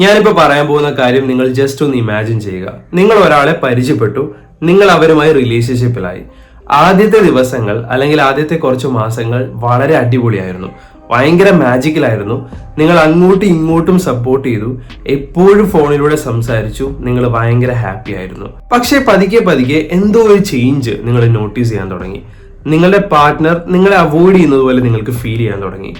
ഞാനിപ്പോ പറയാൻ പോകുന്ന കാര്യം നിങ്ങൾ ജസ്റ്റ് ഒന്ന് ഇമാജിൻ ചെയ്യുക. നിങ്ങൾ ഒരാളെ പരിചയപ്പെട്ടു. നിങ്ങൾ അവരുമായി റിലേഷൻഷിപ്പിലായി ആദ്യത്തെ ദിവസങ്ങൾ അല്ലെങ്കിൽ ആദ്യത്തെ കുറച്ച് മാസങ്ങൾ വളരെ അടിപൊളിയായിരുന്നു. ഭയങ്കര മാജിക്കലായിരുന്നു നിങ്ങൾ അങ്ങോട്ടും ഇങ്ങോട്ടും സപ്പോർട്ട് ചെയ്തു. എപ്പോഴും ഫോണിലൂടെ സംസാരിച്ചു. നിങ്ങൾ ഭയങ്കര ഹാപ്പി ആയിരുന്നു പക്ഷേ പതുക്കെ പതുക്കെ എന്തോ ഒരു ചേഞ്ച് നിങ്ങൾ നോട്ടീസ് ചെയ്യാൻ തുടങ്ങി. നിങ്ങളുടെ പാർട്ട്ണർ നിങ്ങളെ അവോയ്ഡ് ചെയ്യുന്നത് പോലെ നിങ്ങൾക്ക് ഫീൽ ചെയ്യാൻ തുടങ്ങി.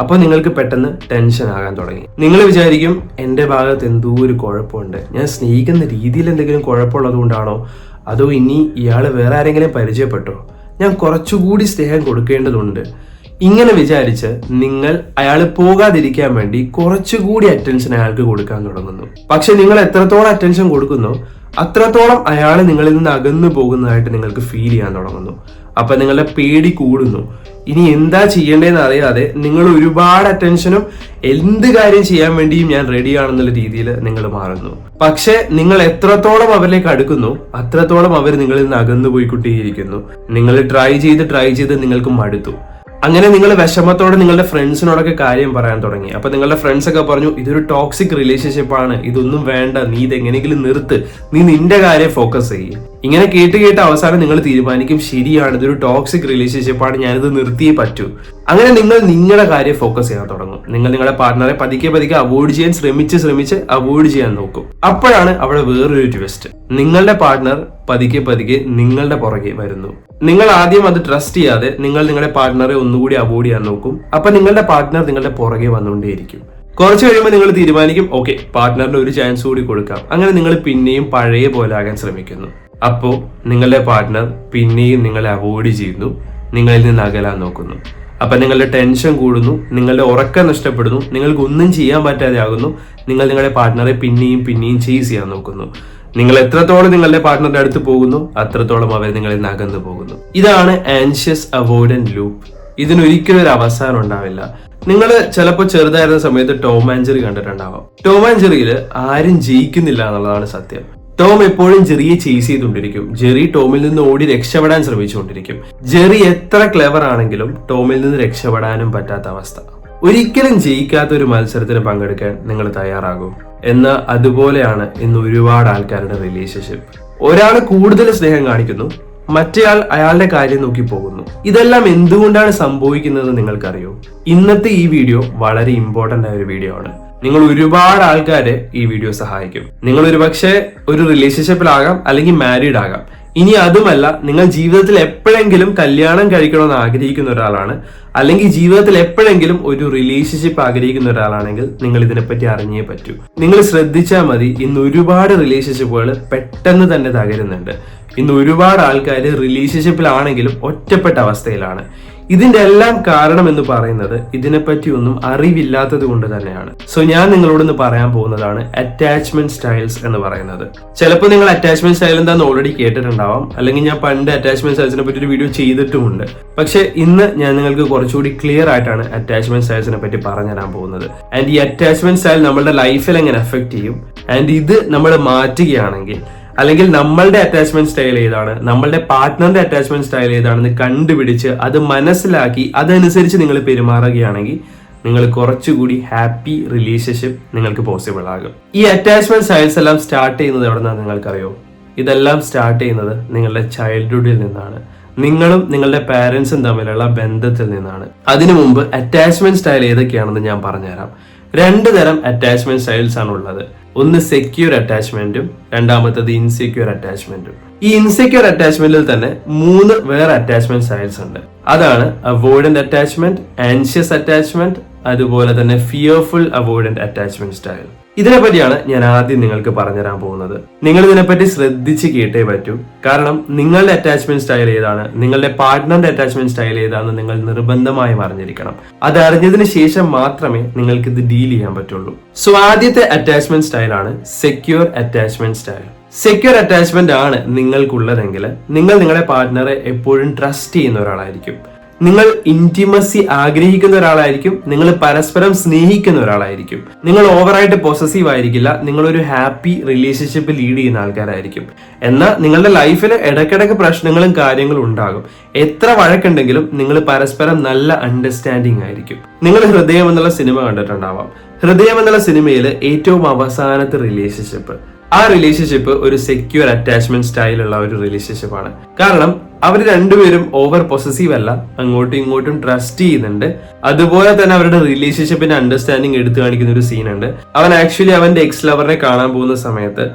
അപ്പോൾ നിങ്ങൾക്ക് പെട്ടെന്ന് ടെൻഷൻ ആകാൻ തുടങ്ങി. നിങ്ങൾ വിചാരിക്കും എന്റെ ഭാഗത്ത് എന്തോ ഒരു കുഴപ്പമുണ്ട്. ഞാൻ സ്നേഹിക്കുന്ന രീതിയിൽ എന്തെങ്കിലും കുഴപ്പമുള്ളത് കൊണ്ടാണോ? അതോ ഇനി ഇയാൾ വേറെ ആരെങ്കിലും പരിചയപ്പെട്ടോ? ഞാൻ കുറച്ചുകൂടി സ്നേഹം കൊടുക്കേണ്ടതുണ്ട്. ഇങ്ങനെ വിചാരിച്ച് നിങ്ങൾ അയാൾ പോകാതിരിക്കാൻ വേണ്ടി കുറച്ചുകൂടി അറ്റൻഷൻ അയാൾക്ക് കൊടുക്കാൻ തുടങ്ങുന്നു. പക്ഷെ നിങ്ങൾ എത്രത്തോളം അറ്റൻഷൻ കൊടുക്കുന്നു അത്രത്തോളം അയാൾ നിങ്ങളിൽ നിന്ന് അകന്നു പോകുന്നതായിട്ട് നിങ്ങൾക്ക് ഫീൽ ചെയ്യാൻ തുടങ്ങുന്നു. അപ്പൊ നിങ്ങളുടെ പേടി കൂടുന്നു. ഇനി എന്താ ചെയ്യേണ്ടതെന്ന് അറിയാതെ നിങ്ങൾ ഒരുപാട് അറ്റൻഷനും എന്ത് കാര്യം ചെയ്യാൻ വേണ്ടിയും ഞാൻ റെഡി ആണെന്നുള്ള രീതിയിൽ നിങ്ങൾ മാറുന്നു. പക്ഷെ നിങ്ങൾ എത്രത്തോളം അവരിലേക്ക് അടുക്കുന്നു അത്രത്തോളം അവർ നിങ്ങളിൽ നിന്ന് അകന്നു പോയിക്കൊണ്ടേയിരിക്കുന്നു നിങ്ങൾ ട്രൈ ചെയ്ത് ട്രൈ ചെയ്ത് നിങ്ങൾക്ക് മടുത്തു. അങ്ങനെ നിങ്ങൾ വിഷമത്തോടെ നിങ്ങളുടെ ഫ്രണ്ട്സിനോടൊക്കെ കാര്യം പറയാൻ തുടങ്ങി. അപ്പൊ നിങ്ങളുടെ ഫ്രണ്ട്സ് ഒക്കെ പറഞ്ഞു ഇതൊരു ടോക്സിക് റിലേഷൻഷിപ്പ് ആണ്. ഇതൊന്നും വേണ്ട. നീ ഇത് എങ്ങനെയെങ്കിലും നിർത്ത്. നീ നിന്റെ കാര്യം ഫോക്കസ് ചെയ്യും. ഇങ്ങനെ കേട്ട് കേട്ട് അവസാനം നിങ്ങൾ തീരുമാനിക്കും ശരിയാണ്. ഇതൊരു ടോക്സിക് റിലേഷൻഷിപ്പ് ആണ്. ഞാനിത് നിർത്തിയേ പറ്റൂ. അങ്ങനെ നിങ്ങൾ നിങ്ങളുടെ കാര്യം ഫോക്കസ് ചെയ്യാൻ തുടങ്ങും. നിങ്ങൾ നിങ്ങളുടെ പാർട്ട്ണറെ പതുക്കെ പതുക്കെ അവോയ്ഡ് ചെയ്യാൻ ശ്രമിച്ച് ശ്രമിച്ച് അവോയ്ഡ് ചെയ്യാൻ നോക്കും. അപ്പോഴാണ് അവിടെ വേറൊരു ട്വിസ്റ്റ് നിങ്ങളുടെ പാർട്ട്ണർ പതുക്കെ പതുക്കെ നിങ്ങളുടെ പുറകെ വരുന്നു. നിങ്ങൾ ആദ്യം അത് ട്രസ്റ്റ് ചെയ്യാതെ നിങ്ങൾ നിങ്ങളുടെ പാർട്ട്ണറെ ഒന്നുകൂടി അവോയ്ഡ് ചെയ്യാൻ നോക്കും. അപ്പൊ നിങ്ങളുടെ പാർട്ട്ണർ നിങ്ങളുടെ പുറകെ വന്നുകൊണ്ടേയിരിക്കും. കുറച്ച് കഴിയുമ്പോൾ നിങ്ങൾ തീരുമാനിക്കും ഓക്കെ പാർട്ട്ണറിന് ഒരു ചാൻസ് കൂടി കൊടുക്കാം. അങ്ങനെ നിങ്ങൾ പിന്നെയും പഴയ പോലെ ആകാൻ ശ്രമിക്കുന്നു. അപ്പോൾ നിങ്ങളുടെ പാർട്ട്ണർ പിന്നെയും നിങ്ങളെ അവോയ്ഡ് ചെയ്യുന്നു നിങ്ങളിൽ നിന്ന് അകലാൻ നോക്കുന്നു. അപ്പൊ നിങ്ങളുടെ ടെൻഷൻ കൂടുന്നു നിങ്ങളുടെ ഉറക്കം നഷ്ടപ്പെടുന്നു നിങ്ങൾക്ക് ഒന്നും ചെയ്യാൻ പറ്റാതെ ആകുന്നു നിങ്ങൾ നിങ്ങളുടെ പാർട്ട്ണറെ പിന്നെയും പിന്നെയും ചേസ് ചെയ്യാൻ നോക്കുന്നു. നിങ്ങൾ എത്രത്തോളം നിങ്ങളുടെ പാർട്ട്ണറുടെ അടുത്ത് പോകുന്നു അത്രത്തോളം അവർ നിങ്ങളിൽ നിന്ന് അകന്നു പോകുന്നു. ഇതാണ് ആൻഷ്യസ് അവോയ്ഡൻ ലൂപ്പ് ഇതിനൊരിക്കലും ഒരു അവസാനം ഉണ്ടാവില്ല. നിങ്ങൾ ചിലപ്പോൾ ചെറുതായിരുന്ന സമയത്ത് ടോം ആൻജറി ജെറി കണ്ടിട്ടുണ്ടാവാം. ടോം ആൻജറിയിൽ ആരും ജയിക്കുന്നില്ല എന്നുള്ളതാണ് സത്യം. ടോം എപ്പോഴും ജെറിയെ ചേസ് ചെയ്തുകൊണ്ടിരിക്കും. ജെറി ടോമിൽ നിന്ന് ഓടി രക്ഷപ്പെടാൻ ശ്രമിച്ചുകൊണ്ടിരിക്കും. ജെറി എത്ര ക്ലെവർ ആണെങ്കിലും ടോമിൽ നിന്ന് രക്ഷപ്പെടാനും പറ്റാത്ത അവസ്ഥ. ഒരിക്കലും ജയിക്കാത്ത ഒരു മത്സരത്തിന് പങ്കെടുക്കാൻ നിങ്ങൾ തയ്യാറാകും. എന്ന അതുപോലെയാണ് ഇന്ന് ഒരുപാട് ആൾക്കാരുടെ റിലേഷൻഷിപ്പ് ഒരാൾ കൂടുതൽ സ്നേഹം കാണിക്കുന്നു മറ്റേയാൾ അയാളുടെ കാര്യം നോക്കി പോകുന്നു. ഇതെല്ലാം എന്തുകൊണ്ടാണ് സംഭവിക്കുന്നത് നിങ്ങൾക്കറിയോ? ഇന്നത്തെ ഈ വീഡിയോ വളരെ ഇമ്പോർട്ടന്റ് ആയ ഒരു വീഡിയോ ആണ്. നിങ്ങൾ ഒരുപാട് ആൾക്കാരെ ഈ വീഡിയോ സഹായിക്കും. നിങ്ങൾ ഒരുപക്ഷെ ഒരു റിലേഷൻഷിപ്പിലാകാം അല്ലെങ്കിൽ മാരീഡ് ആകാം. ഇനി അതുമല്ല നിങ്ങൾ ജീവിതത്തിൽ എപ്പോഴെങ്കിലും കല്യാണം കഴിക്കണമെന്ന് ആഗ്രഹിക്കുന്ന ഒരാളാണ് അല്ലെങ്കിൽ ജീവിതത്തിൽ എപ്പോഴെങ്കിലും ഒരു റിലേഷൻഷിപ്പ് ആഗ്രഹിക്കുന്ന ഒരാളാണെങ്കിൽ നിങ്ങൾ ഇതിനെപ്പറ്റി അറിഞ്ഞേ പറ്റൂ. നിങ്ങൾ ശ്രദ്ധിച്ചാൽ മതി ഇന്ന് ഒരുപാട് റിലേഷൻഷിപ്പുകൾ പെട്ടെന്ന് തന്നെ തകരുന്നുണ്ട്. ഇന്ന് ഒരുപാട് ആൾക്കാർ റിലേഷൻഷിപ്പിലാണെങ്കിലും ഒറ്റപ്പെട്ട അവസ്ഥയിലാണ്. ഇതിന്റെ എല്ലാം കാരണം എന്ന് പറയുന്നത് ഇതിനെപ്പറ്റി ഒന്നും അറിവില്ലാത്തത് കൊണ്ട് തന്നെയാണ്. സോ ഞാൻ നിങ്ങളോട് ഇന്ന് പറയാൻ പോകുന്നതാണ് അറ്റാച്ച്മെന്റ് സ്റ്റൈൽസ് എന്ന് പറയുന്നത്. ചിലപ്പോൾ നിങ്ങൾ അറ്റാച്ച്മെന്റ് സ്റ്റൈൽ എന്താണെന്ന് ഓൾറെഡി കേട്ടിട്ടുണ്ടാവാം. അല്ലെങ്കിൽ ഞാൻ പണ്ട് അറ്റാച്ച്മെന്റ് സ്റ്റൈൽസിനെ പറ്റി ഒരു വീഡിയോ ചെയ്തിട്ടുമുണ്ട്. പക്ഷെ ഇന്ന് ഞാൻ നിങ്ങൾക്ക് കുറച്ചുകൂടി ക്ലിയർ ആയിട്ടാണ് അറ്റാച്ച്മെന്റ് സ്റ്റൈൽസിനെ പറ്റി പറഞ്ഞു തരാൻ പോകുന്നത്. ആൻഡ് ഈ അറ്റാച്ച്മെന്റ് സ്റ്റൈൽ നമ്മുടെ ലൈഫിൽ എങ്ങനെ എഫക്ട് ചെയ്യും? ആൻഡ് ഇത് നമ്മൾ മാറ്റുകയാണെങ്കിൽ അല്ലെങ്കിൽ നമ്മളുടെ അറ്റാച്ച്മെന്റ് സ്റ്റൈൽ ഏതാണ് നമ്മളുടെ പാർട്ട്ണറിന്റെ അറ്റാച്ച്മെന്റ് സ്റ്റൈൽ ഏതാണെന്ന് കണ്ടുപിടിച്ച് അത് മനസ്സിലാക്കി അതനുസരിച്ച് നിങ്ങൾ പെരുമാറുകയാണെങ്കിൽ നിങ്ങൾ കുറച്ചുകൂടി ഹാപ്പി റിലേഷൻഷിപ്പ് നിങ്ങൾക്ക് പോസിബിൾ ആകും. ഈ അറ്റാച്ച്മെന്റ് സ്റ്റൈൽസ് എല്ലാം സ്റ്റാർട്ട് ചെയ്യുന്നത് എവിടെ നിന്നാണ് നിങ്ങൾക്കറിയോ? ഇതെല്ലാം സ്റ്റാർട്ട് ചെയ്യുന്നത് നിങ്ങളുടെ ചൈൽഡ്ഹുഡിൽ നിന്നാണ്. നിങ്ങളും നിങ്ങളുടെ പാരന്റ്സും തമ്മിലുള്ള ബന്ധത്തിൽ നിന്നാണ്. അതിനു മുമ്പ് അറ്റാച്ച്മെന്റ് സ്റ്റൈൽ ഏതൊക്കെയാണെന്ന് ഞാൻ പറഞ്ഞുതരാം. രണ്ട് തരം അറ്റാച്ച്മെന്റ് സ്റ്റൈൽസ് ആണ് ഉള്ളത്. ഒന്ന് സെക്യൂർ അറ്റാച്ച്മെന്റും രണ്ടാമത്തത് ഇൻസെക്യൂർ അറ്റാച്ച്മെന്റും ഈ ഇൻസെക്യൂർ അറ്റാച്ച്മെന്റിൽ തന്നെ മൂന്ന് വേറെ അറ്റാച്ച്മെന്റ് സ്റ്റൈൽസ് ഉണ്ട്. അതാണ് അവോയ്ഡന്റ് അറ്റാച്ച്മെന്റ് ആൻഷ്യസ് അറ്റാച്ച്മെന്റ് അതുപോലെ തന്നെ ഫിയർഫുൾ അവോയ്ഡന്റ് അറ്റാച്ച്മെന്റ് സ്റ്റൈൽ ഇതിനെപ്പറ്റിയാണ് ഞാൻ ആദ്യം നിങ്ങൾക്ക് പറഞ്ഞുതരാൻ പോകുന്നത്. നിങ്ങൾ ഇതിനെപ്പറ്റി ശ്രദ്ധിച്ച് കേട്ടേ പറ്റൂ. കാരണം നിങ്ങളുടെ അറ്റാച്ച്മെന്റ് സ്റ്റൈൽ ഏതാണ് നിങ്ങളുടെ പാർട്ട്ണറിന്റെ അറ്റാച്ച്മെന്റ് സ്റ്റൈൽ ഏതാണെന്ന് നിങ്ങൾ നിർബന്ധമായും അറിഞ്ഞിരിക്കണം. അത് അറിഞ്ഞതിന് ശേഷം മാത്രമേ നിങ്ങൾക്ക് ഇത് ഡീൽ ചെയ്യാൻ പറ്റുള്ളൂ. സോ ആദ്യത്തെ അറ്റാച്ച്മെന്റ് സ്റ്റൈലാണ് secure attachment style secure attachment ആണ് നിങ്ങൾക്കുള്ളതെങ്കിൽ നിങ്ങൾ നിങ്ങളുടെ പാർട്ട്ണറെ എപ്പോഴും ട്രസ്റ്റ് ചെയ്യുന്ന ഒരാളായിരിക്കും. നിങ്ങൾ ഇന്റിമസി ആഗ്രഹിക്കുന്ന ഒരാളായിരിക്കും നിങ്ങൾ പരസ്പരം സ്നേഹിക്കുന്ന ഒരാളായിരിക്കും. നിങ്ങൾ ഓവറായിട്ട് പൊസസീവ് ആയിരിക്കില്ല നിങ്ങൾ ഒരു ഹാപ്പി റിലേഷൻഷിപ്പ് ലീഡ് ചെയ്യുന്ന ആൾക്കാരായിരിക്കും. എന്നാൽ നിങ്ങളുടെ ലൈഫിൽ ഇടയ്ക്കിടയ്ക്ക് പ്രശ്നങ്ങളും കാര്യങ്ങളും ഉണ്ടാകും. എത്ര വഴക്കുണ്ടെങ്കിലും നിങ്ങൾ പരസ്പരം നല്ല അണ്ടർസ്റ്റാൻഡിങ് ആയിരിക്കും. നിങ്ങൾ ഹൃദയം എന്നുള്ള സിനിമ കണ്ടിട്ടുണ്ടാവാം. ഹൃദയം എന്നുള്ള സിനിമയിൽ ഏറ്റവും അവസാനത്തെ റിലേഷൻഷിപ്പ് ആ റിലേഷൻഷിപ്പ് ഒരു സെക്യൂർ അറ്റാച്ച്മെന്റ് സ്റ്റൈലുള്ള ഒരു റിലേഷൻഷിപ്പാണ് കാരണം അവർ രണ്ടുപേരും ഓവർ പൊസസീവ് അല്ല. അങ്ങോട്ടും ഇങ്ങോട്ടും ട്രസ്റ്റ് ചെയ്യുന്നുണ്ട്. അതുപോലെ തന്നെ അവരുടെ റിലേഷൻഷിപ്പിന്റെ അണ്ടർസ്റ്റാൻഡിങ് എടുത്തു കാണിക്കുന്ന ഒരു സീനുണ്ട് അവൻ ആക്ച്വലി അവന്റെ എക്സ് ലവറിനെ കാണാൻ പോകുന്ന സമയത്ത്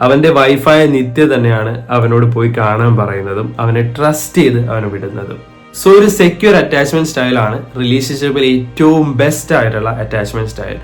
അവന്റെ വൈഫായ നിത്യ തന്നെയാണ് അവനോട് പോയി കാണാൻ പറയുന്നതും അവനെ ട്രസ്റ്റ് ചെയ്ത് അവനെ വിടുന്നതും. സോ ഒരു സെക്യൂർ അറ്റാച്ച്മെന്റ് സ്റ്റൈലാണ് റിലേഷൻഷിപ്പിൽ ഏറ്റവും ബെസ്റ്റ് ആയിട്ടുള്ള അറ്റാച്ച്മെന്റ് സ്റ്റൈൽ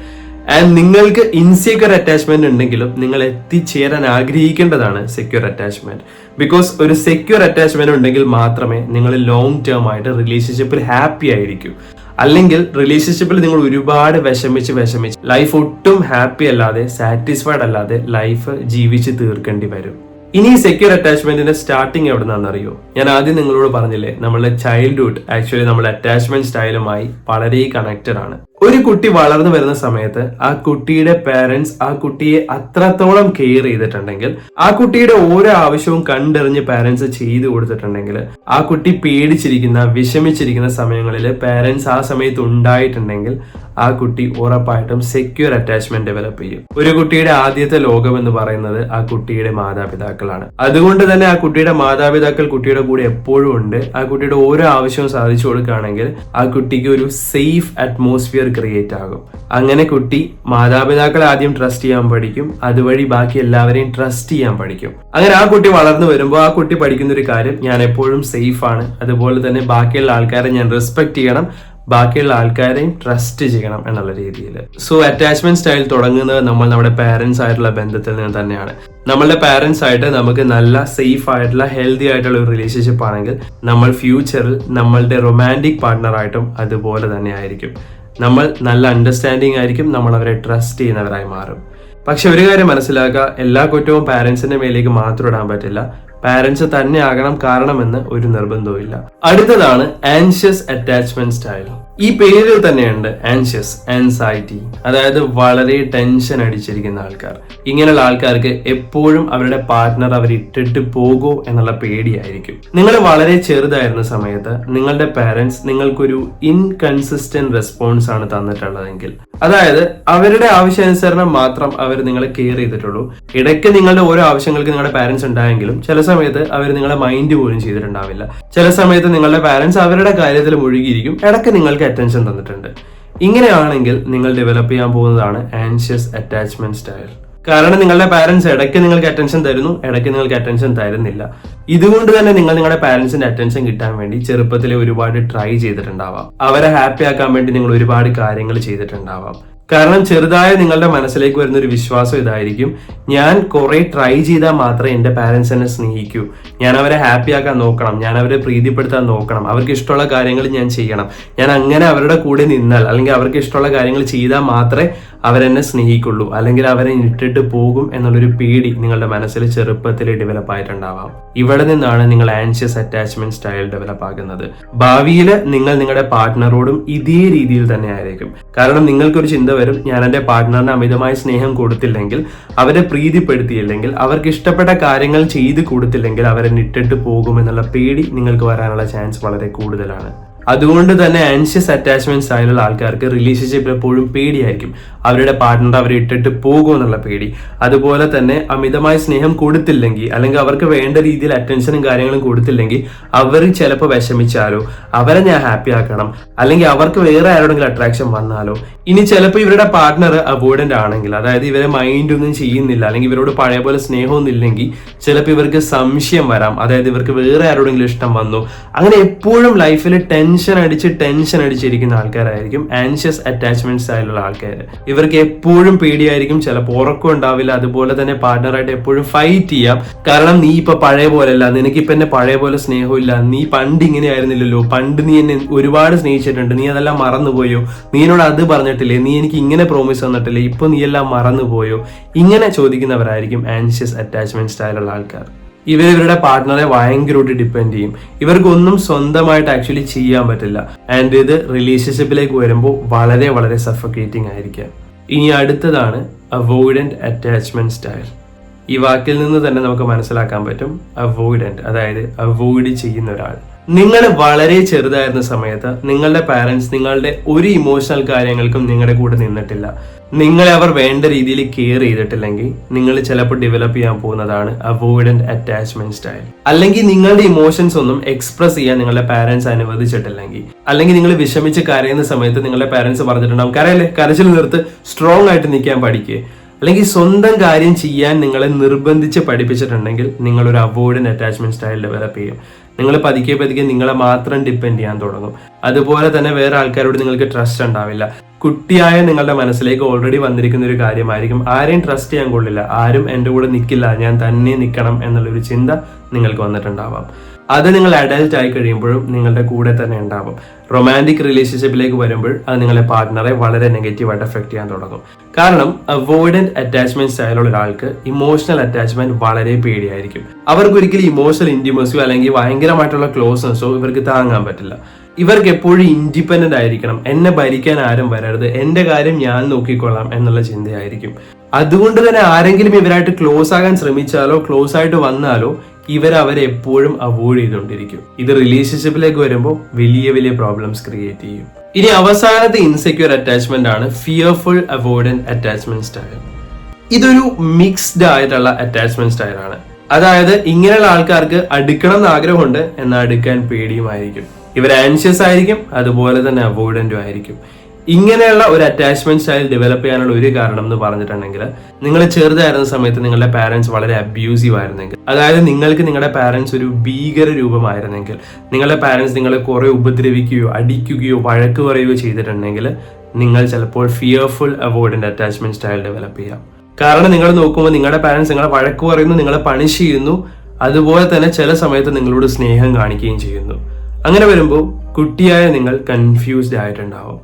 ആൻഡ് നിങ്ങൾക്ക് ഇൻസെക്യൂർ അറ്റാച്ച്മെന്റ് ഉണ്ടെങ്കിലും നിങ്ങൾ എത്തിച്ചേരാൻ ആഗ്രഹിക്കേണ്ടതാണ് സെക്യൂർ അറ്റാച്ച്മെന്റ് ബിക്കോസ് ഒരു സെക്യൂർ അറ്റാച്ച്മെന്റ് ഉണ്ടെങ്കിൽ മാത്രമേ നിങ്ങൾ ലോങ് ടേം ആയിട്ട് റിലേഷൻഷിപ്പിൽ ഹാപ്പി ആയിരിക്കൂ. അല്ലെങ്കിൽ റിലേഷൻഷിപ്പിൽ നിങ്ങൾ ഒരുപാട് വിഷമിച്ച് വിഷമിച്ച് ലൈഫ് ഒട്ടും ഹാപ്പി അല്ലാതെ സാറ്റിസ്ഫൈഡ് അല്ലാതെ ലൈഫ് ജീവിച്ച് തീർക്കേണ്ടി വരും. ഇനി സെക്യൂർ അറ്റാച്ച്മെന്റിന്റെ സ്റ്റാർട്ടിങ് എവിടെ അറിയോ? ഞാൻ ആദ്യം നിങ്ങളോട് പറഞ്ഞില്ലേ നമ്മളുടെ ചൈൽഡ്ഹുഡ് ആക്ച്വലി നമ്മുടെ അറ്റാച്ച്മെന്റ് സ്റ്റൈലുമായി വളരെ കണക്റ്റഡ് ആണ്. ഒരു കുട്ടി വളർന്നു വരുന്ന സമയത്ത് ആ കുട്ടിയുടെ പേരൻസ് ആ കുട്ടിയെ അത്രത്തോളം കെയർ ചെയ്തിട്ടുണ്ടെങ്കിൽ ആ കുട്ടിയുടെ ഓരോ ആവശ്യവും കണ്ടെറിഞ്ഞ് പേരൻസ് ചെയ്തു കൊടുത്തിട്ടുണ്ടെങ്കിൽ ആ കുട്ടി പേടിച്ചിരിക്കുന്ന വിഷമിച്ചിരിക്കുന്ന സമയങ്ങളിൽ പേരൻസ് ആ സമയത്ത് ഉണ്ടായിട്ടുണ്ടെങ്കിൽ ആ കുട്ടി ഉറപ്പായിട്ടും സെക്യൂർ അറ്റാച്ച്മെന്റ് ഡെവലപ്പ് ചെയ്യും. ഒരു കുട്ടിയുടെ ആദ്യത്തെ ലോകം എന്ന് പറയുന്നത് ആ കുട്ടിയുടെ മാതാപിതാക്കളാണ്. അതുകൊണ്ട് തന്നെ ആ കുട്ടിയുടെ മാതാപിതാക്കൾ കുട്ടിയുടെ കൂടെ എപ്പോഴും ഉണ്ട്. ആ കുട്ടിയുടെ ഓരോ ആവശ്യവും സാധിച്ചു കൊടുക്കുകയാണെങ്കിൽ ആ കുട്ടിക്ക് ഒരു സേഫ് അറ്റ്മോസ്ഫിയർ ക്രിയേറ്റ് ആകും. അങ്ങനെ കുട്ടി മാതാപിതാക്കളെ ആദ്യം ട്രസ്റ്റ് ചെയ്യാൻ പഠിക്കും. അതുവഴി ബാക്കി എല്ലാവരെയും ട്രസ്റ്റ് ചെയ്യാൻ പഠിക്കും. അങ്ങനെ ആ കുട്ടി വളർന്നു വരുമ്പോൾ ആ കുട്ടി പഠിക്കുന്ന ഒരു കാര്യം ഞാൻ എപ്പോഴും സേഫ് ആണ്. അതുപോലെ തന്നെ ബാക്കിയുള്ള ആൾക്കാരെ ഞാൻ റെസ്പെക്ട് ചെയ്യണം. ബാക്കിയുള്ള ആൾക്കാരെയും ട്രസ്റ്റ് ചെയ്യണം എന്നുള്ള രീതിയിൽ. സോ അറ്റാച്ച്മെന്റ് സ്റ്റൈൽ തുടങ്ങുന്നത് നമ്മൾ നമ്മുടെ പാരന്റ്സ് ആയിട്ടുള്ള ബന്ധത്തിൽ നിന്ന് തന്നെയാണ്. നമ്മളുടെ പാരന്റ്സ് ആയിട്ട് നമുക്ക് നല്ല സേഫ് ആയിട്ടുള്ള ഹെൽത്തി ആയിട്ടുള്ള ഒരു റിലേഷൻഷിപ്പ് ആണെങ്കിൽ നമ്മൾ ഫ്യൂച്ചറിൽ നമ്മളുടെ റൊമാന്റിക് പാർട്ട്ണറായിട്ടും അതുപോലെ തന്നെ ആയിരിക്കും. നമ്മൾ നല്ല അണ്ടർസ്റ്റാൻഡിങ് ആയിരിക്കും നമ്മൾ അവരെ ട്രസ്റ്റ് ചെയ്യുന്നവരായി മാറും. പക്ഷെ ഒരു കാര്യം മനസ്സിലാക്കുക എല്ലാ കുറ്റവും പാരന്റ്സിന്റെ മേലേക്ക് മാത്രം ഇടാൻ പറ്റില്ല. പാരന്റ്സ് തന്നെ ആകണം കാരണമെന്ന് ഒരു നിർബന്ധവും അടുത്തതാണ് ആൻഷ്യസ് അറ്റാച്ച്മെന്റ് സ്റ്റൈൽ ഈ പേരിൽ തന്നെയുണ്ട് ആൻഷ്യസ് ആൻസൈറ്റി അതായത് വളരെ ടെൻഷൻ അടിച്ചിരിക്കുന്ന ആൾക്കാർ. ഇങ്ങനെയുള്ള ആൾക്കാർക്ക് എപ്പോഴും അവരുടെ പാർട്ട്ണർ അവർ ഇട്ടിട്ട് പോകോ എന്നുള്ള പേടിയായിരിക്കും. നിങ്ങൾ വളരെ ചെറുതായിരുന്ന സമയത്ത് നിങ്ങളുടെ പാരന്റ്സ് നിങ്ങൾക്കൊരു ഇൻകൺസിസ്റ്റന്റ് റെസ്പോൺസ് ആണ് തന്നിട്ടുള്ളതെങ്കിൽ. അതായത് അവരുടെ ആവശ്യാനുസരണം മാത്രം അവർ നിങ്ങളെ കെയർ ചെയ്തിട്ടുള്ളൂ. ഇടയ്ക്ക് നിങ്ങളുടെ ഓരോ ആവശ്യങ്ങൾക്ക് നിങ്ങളുടെ പാരന്റ്സ് ഉണ്ടായെങ്കിലും ചില സമയത്ത് അവർ നിങ്ങളെ മൈൻഡ് പോലും ചെയ്തിട്ടുണ്ടാവില്ല. ചില സമയത്ത് നിങ്ങളുടെ പാരന്റ്സ് അവരുടെ കാര്യത്തിൽ മുഴുകിയിരിക്കും. ഇടയ്ക്ക് നിങ്ങൾക്ക് അറ്റൻഷൻ തന്നിട്ടുണ്ട്. ഇങ്ങനെയാണെങ്കിൽ നിങ്ങൾ ഡെവലപ്പ് ചെയ്യാൻ പോകുന്നതാണ് ആൻഷ്യസ് അറ്റാച്ച്മെന്റ് സ്റ്റൈൽ കാരണം നിങ്ങളുടെ പാരന്റ്സ് ഇടയ്ക്ക് നിങ്ങൾക്ക് അറ്റൻഷൻ തരുന്നു ഇടയ്ക്ക് നിങ്ങൾക്ക് അറ്റൻഷൻ തരുന്നില്ല. ഇതുകൊണ്ട് തന്നെ നിങ്ങൾ നിങ്ങളുടെ പാരന്റ്സിന്റെ അറ്റൻഷൻ കിട്ടാൻ വേണ്ടി ചെറുപ്പത്തിലെ ഒരുപാട് ട്രൈ ചെയ്തിട്ടുണ്ടാവാം. അവരെ ഹാപ്പി ആക്കാൻ വേണ്ടി നിങ്ങൾ ഒരുപാട് കാര്യങ്ങൾ ചെയ്തിട്ടുണ്ടാവാം. കാരണം ചെറുതായ നിങ്ങളുടെ മനസ്സിലേക്ക് വരുന്ന ഒരു വിശ്വാസം ഇതായിരിക്കും. ഞാൻ കുറേ ട്രൈ ചെയ്താൽ മാത്രമേ എന്റെ പാരൻസ് എന്നെ സ്നേഹിക്കൂ. ഞാൻ അവരെ ഹാപ്പി ആക്കാൻ നോക്കണം. ഞാൻ അവരെ പ്രീതിപ്പെടുത്താൻ നോക്കണം. അവർക്ക് ഇഷ്ടമുള്ള കാര്യങ്ങൾ ഞാൻ ചെയ്യണം. ഞാൻ അങ്ങനെ അവരുടെ കൂടെ നിന്നാൽ അല്ലെങ്കിൽ അവർക്ക് ഇഷ്ടമുള്ള കാര്യങ്ങൾ ചെയ്താൽ മാത്രമേ അവരെന്നെ സ്നേഹിക്കുള്ളൂ. അല്ലെങ്കിൽ അവരെ ഇട്ടിട്ട് പോകും എന്നുള്ളൊരു പേടി നിങ്ങളുടെ മനസ്സിൽ ചെറുപ്പത്തിൽ ഡെവലപ്പ് ആയിട്ടുണ്ടാവാം. ഇവിടെ നിന്നാണ് നിങ്ങൾ ആൻഷ്യസ് അറ്റാച്ച്മെന്റ് സ്റ്റൈൽ ഡെവലപ്പ് ആകുന്നത്. ഭാവിയിൽ നിങ്ങൾ നിങ്ങളുടെ പാർട്ട്ണറോടും ഇതേ രീതിയിൽ തന്നെ ആയിരിക്കും. കാരണം നിങ്ങൾക്കൊരു ചിന്ത വരും ഞാൻ എന്റെ പാർട്ട്ണറിന് അമിതമായ സ്നേഹം കൊടുത്തില്ലെങ്കിൽ അവരെ പ്രീതിപ്പെടുത്തിയില്ലെങ്കിൽ അവർക്ക് ഇഷ്ടപ്പെട്ട കാര്യങ്ങൾ ചെയ്ത് കൊടുത്തില്ലെങ്കിൽ അവരെ നിട്ടിട്ട് പോകുമെന്നുള്ള പേടി നിങ്ങൾക്ക് വരാനുള്ള ചാൻസ് വളരെ കൂടുതലാണ്. അതുകൊണ്ട് തന്നെ ആൻഷ്യസ് അറ്റാച്ച്മെന്റ്സ് ആയുള്ള ആൾക്കാർക്ക് റിലേഷൻഷിപ്പിൽ എപ്പോഴും പേടിയായിരിക്കും. അവരുടെ പാർട്ട്ണർ അവരെ ഇട്ടിട്ട് പോകും എന്നുള്ള പേടി. അതുപോലെ തന്നെ അമിതമായ സ്നേഹം കൊടുത്തില്ലെങ്കിൽ അല്ലെങ്കിൽ അവർക്ക് വേണ്ട രീതിയിൽ അറ്റൻഷനും കാര്യങ്ങളും കൊടുത്തില്ലെങ്കിൽ അവർ ചിലപ്പോൾ വിഷമിച്ചാലോ അവരെ ഞാൻ ഹാപ്പി ആക്കണം അല്ലെങ്കിൽ അവർക്ക് വേറെ ആരോടെങ്കിലും അട്രാക്ഷൻ വന്നാലോ. ഇനി ചിലപ്പോൾ ഇവരുടെ പാർട്ട്ണർ അവോയ്ഡന്റ് ആണെങ്കിൽ അതായത് ഇവരെ മൈൻഡ് ഒന്നും ചെയ്യുന്നില്ല അല്ലെങ്കിൽ ഇവരോട് പഴയ പോലെ സ്നേഹമൊന്നും ഇല്ലെങ്കിൽ ചിലപ്പോൾ ഇവർക്ക് സംശയം വരാം. അതായത് ഇവർക്ക് വേറെ ആരോടെങ്കിലും ഇഷ്ടം വന്നു. അങ്ങനെ എപ്പോഴും ലൈഫിൽ ടെൻഷൻ അടിച്ച് ടെൻഷൻ അടിച്ചിരിക്കുന്ന ആൾക്കാരായിരിക്കും ആൻഷ്യസ് അറ്റാച്ച്മെന്റ് സ്റ്റൈലുള്ള ആൾക്കാർ ഇവർക്ക് എപ്പോഴും പേടിയായിരിക്കും ചിലപ്പോൾ ഉറക്കം ഉണ്ടാവില്ല അതുപോലെ തന്നെ പാർട്ട്ണറായിട്ട് എപ്പോഴും ഫൈറ്റ് ചെയ്യാം. കാരണം നീ ഇപ്പൊ പഴയ പോലെയല്ല നിനക്കിപ്പോ എന്നെ പഴയ പോലെ സ്നേഹമില്ല നീ പണ്ട് ഇങ്ങനെ ആയിരുന്നില്ലല്ലോ പണ്ട് നീ എന്നെ ഒരുപാട് സ്നേഹിച്ചിട്ടുണ്ട് നീ അതെല്ലാം മറന്നുപോയോ? നീ എന്നോട് അത് പറഞ്ഞിട്ടില്ലേ നീ എനിക്ക് ഇങ്ങനെ പ്രോമിസ് തന്നിട്ടില്ലേ ഇപ്പൊ നീ എല്ലാം മറന്നുപോയോ? ഇങ്ങനെ ചോദിക്കുന്നവരായിരിക്കും ആൻഷ്യസ് അറ്റാച്ച്മെന്റ് സ്റ്റൈലുള്ള ആൾക്കാർ. ഇവർ ഇവരുടെ പാർട്ട്ണറെ ഭയങ്കരമായിട്ട് ഡിപ്പെൻഡ് ചെയ്യും. ഇവർക്കൊന്നും സ്വന്തമായിട്ട് ആക്ച്വലി ചെയ്യാൻ പറ്റില്ല. ആൻഡ് ഇത് റിലേഷൻഷിപ്പിലേക്ക് വരുമ്പോൾ വളരെ വളരെ സഫക്കേറ്റിംഗ് ആയിരിക്കാം. ഇനി അടുത്തതാണ് അവോയ്ഡന്റ് അറ്റാച്ച്മെന്റ് സ്റ്റൈൽ ഈ വാക്കിൽ നിന്ന് തന്നെ നമുക്ക് മനസ്സിലാക്കാൻ പറ്റും അവോയ്ഡന്റ് അതായത് അവോയ്ഡ് ചെയ്യുന്ന ഒരാൾ. നിങ്ങൾ വളരെ ചെറുതായിരുന്ന സമയത്ത് നിങ്ങളുടെ പാരന്റ്സ് നിങ്ങളുടെ ഒരു ഇമോഷണൽ കാര്യങ്ങൾക്കും നിങ്ങളുടെ കൂടെ നിന്നിട്ടില്ല. നിങ്ങളെ അവർ വേണ്ട രീതിയിൽ കെയർ ചെയ്തിട്ടില്ലെങ്കിൽ നിങ്ങൾ ചിലപ്പോൾ ഡെവലപ്പ് ചെയ്യാൻ പോകുന്നതാണ് അവോയ്ഡന്റ് അറ്റാച്ച്മെന്റ് സ്റ്റൈൽ അല്ലെങ്കിൽ നിങ്ങളുടെ ഇമോഷൻസ് ഒന്നും എക്സ്പ്രസ് ചെയ്യാൻ നിങ്ങളുടെ പാരന്റ്സ് അനുവദിച്ചിട്ടില്ലെങ്കിൽ. അല്ലെങ്കിൽ നിങ്ങൾ വിഷമിച്ച് കരയുന്ന സമയത്ത് നിങ്ങളുടെ പാരന്റ്സ് പറഞ്ഞിട്ടുണ്ടാവും കരയല്ലേ? കരച്ചിൽ നിർത്ത് സ്ട്രോങ് ആയിട്ട് നിൽക്കാൻ പഠിക്കുക അല്ലെങ്കിൽ സ്വന്തം കാര്യം ചെയ്യാൻ നിങ്ങളെ നിർബന്ധിച്ച് പഠിപ്പിച്ചിട്ടുണ്ടെങ്കിൽ നിങ്ങൾ ഒരു അവോയ്ഡൻ അറ്റാച്ച്മെന്റ് സ്റ്റൈൽ ഡെവലപ്പ് ചെയ്യും. നിങ്ങൾ പതുക്കെ പതുക്കെ നിങ്ങളെ മാത്രം ഡിപ്പെൻഡ് ചെയ്യാൻ തുടങ്ങും. അതുപോലെ തന്നെ വേറെ ആൾക്കാരോട് നിങ്ങൾക്ക് ട്രസ്റ്റ് ഉണ്ടാവില്ല. കുട്ടിയായ നിങ്ങളുടെ മനസ്സിലേക്ക് ഓൾറെഡി വന്നിരിക്കുന്ന ഒരു കാര്യമായിരിക്കും. ആരെയും ട്രസ്റ്റ് ചെയ്യാൻ കൊള്ളില്ല. ആരും എന്റെ കൂടെ നിൽക്കില്ല ഞാൻ തന്നെ നിൽക്കണം എന്നുള്ളൊരു ചിന്ത നിങ്ങൾക്ക് വന്നിട്ടുണ്ടാവാം. അത് നിങ്ങൾ അഡൽട്ട് ആയി കഴിയുമ്പോഴും നിങ്ങളുടെ കൂടെ തന്നെ ഉണ്ടാവും. റൊമാന്റിക് റിലേഷൻഷിപ്പിലേക്ക് വരുമ്പോൾ അത് നിങ്ങളുടെ പാർട്ട്ണറെ വളരെ നെഗറ്റീവായിട്ട് എഫക്ട് ചെയ്യാൻ തുടങ്ങും. കാരണം അവോയ്ഡന്റ് അറ്റാച്ച്മെന്റ് സ്റ്റൈലുള്ള ഒരാൾക്ക് ഇമോഷണൽ അറ്റാച്ച്മെന്റ് വളരെ പേടിയായിരിക്കും. അവർക്ക് ഒരിക്കലും ഇമോഷണൽ ഇന്റിമസിയോ അല്ലെങ്കിൽ ഭയങ്കരമായിട്ടുള്ള ക്ലോസ്നെസ്സോ ഇവർക്ക് താങ്ങാൻ പറ്റില്ല. ഇവർക്ക് എപ്പോഴും ഇൻഡിപെൻഡന്റ് ആയിരിക്കണം. എന്നെ ഭരിക്കാൻ ആരും വരരുത്. എന്റെ കാര്യം ഞാൻ നോക്കിക്കൊള്ളാം എന്നുള്ള ചിന്തയായിരിക്കും. അതുകൊണ്ട് തന്നെ ആരെങ്കിലും ഇവരായിട്ട് ക്ലോസ് ആകാൻ ശ്രമിച്ചാലോ ക്ലോസ് ആയിട്ട് വന്നാലോ ഇവർ അവരെ എപ്പോഴും അവോയ്ഡ് ചെയ്തുകൊണ്ടിരിക്കും. ഇത് റിലേഷൻഷിപ്പിലേക്ക് വരുമ്പോൾ വലിയ വലിയ പ്രോബ്ലംസ് ക്രിയേറ്റ് ചെയ്യും. ഇനി അവസാനത്തെ ഇൻസെക്യൂർ അറ്റാച്ച്മെന്റ് ആണ് ഫിയർഫുൾ അവോയ്ഡൻ അറ്റാച്ച്മെന്റ് സ്റ്റൈൽ ഇതൊരു മിക്സ്ഡ് ആയിട്ടുള്ള അറ്റാച്ച്മെന്റ് സ്റ്റൈലാണ് അതായത് ഇങ്ങനെയുള്ള ആൾക്കാർക്ക് അടുക്കണം എന്ന് ആഗ്രഹമുണ്ട് എന്നാൽ അടുക്കാൻ പേടിയുമായിരിക്കും. ഇവർ ആൻഷ്യസ് ആയിരിക്കും അതുപോലെ തന്നെ അവോയ്ഡന്റും ആയിരിക്കും. ഇങ്ങനെയുള്ള ഒരു അറ്റാച്ച്മെന്റ് സ്റ്റൈൽ ഡെവലപ്പ് ചെയ്യാനുള്ള ഒരു കാരണം എന്ന് പറഞ്ഞിട്ടുണ്ടെങ്കിൽ നിങ്ങൾ ചെറുതായിരുന്ന സമയത്ത് നിങ്ങളുടെ പാരന്റ്സ് വളരെ അബ്യൂസീവ് ആയിരുന്നെങ്കിൽ അതായത് നിങ്ങൾക്ക് നിങ്ങളുടെ പാരന്റ്സ് ഒരു ഭീകര രൂപമായിരുന്നെങ്കിൽ നിങ്ങളുടെ പാരന്റ്സ് നിങ്ങളെ കുറെ ഉപദ്രവിക്കുകയോ അടിക്കുകയോ വഴക്ക് പറയുകയോ ചെയ്തിട്ടുണ്ടെങ്കിൽ നിങ്ങൾ ചിലപ്പോൾ fearful avoidant attachment style develop ചെയ്യാം. കാരണം നിങ്ങൾ നോക്കുമ്പോൾ നിങ്ങളുടെ പാരന്റ്സ് നിങ്ങളെ വഴക്ക് പറയുന്നു നിങ്ങളെ പണിഷ് ചെയ്യുന്നു അതുപോലെ തന്നെ ചില സമയത്ത് നിങ്ങളോട് സ്നേഹം കാണിക്കുകയും ചെയ്യുന്നു. അങ്ങനെ വരുമ്പോൾ കുട്ടിയായ നിങ്ങൾ കൺഫ്യൂസ്ഡ് ആയിട്ടുണ്ടാവും.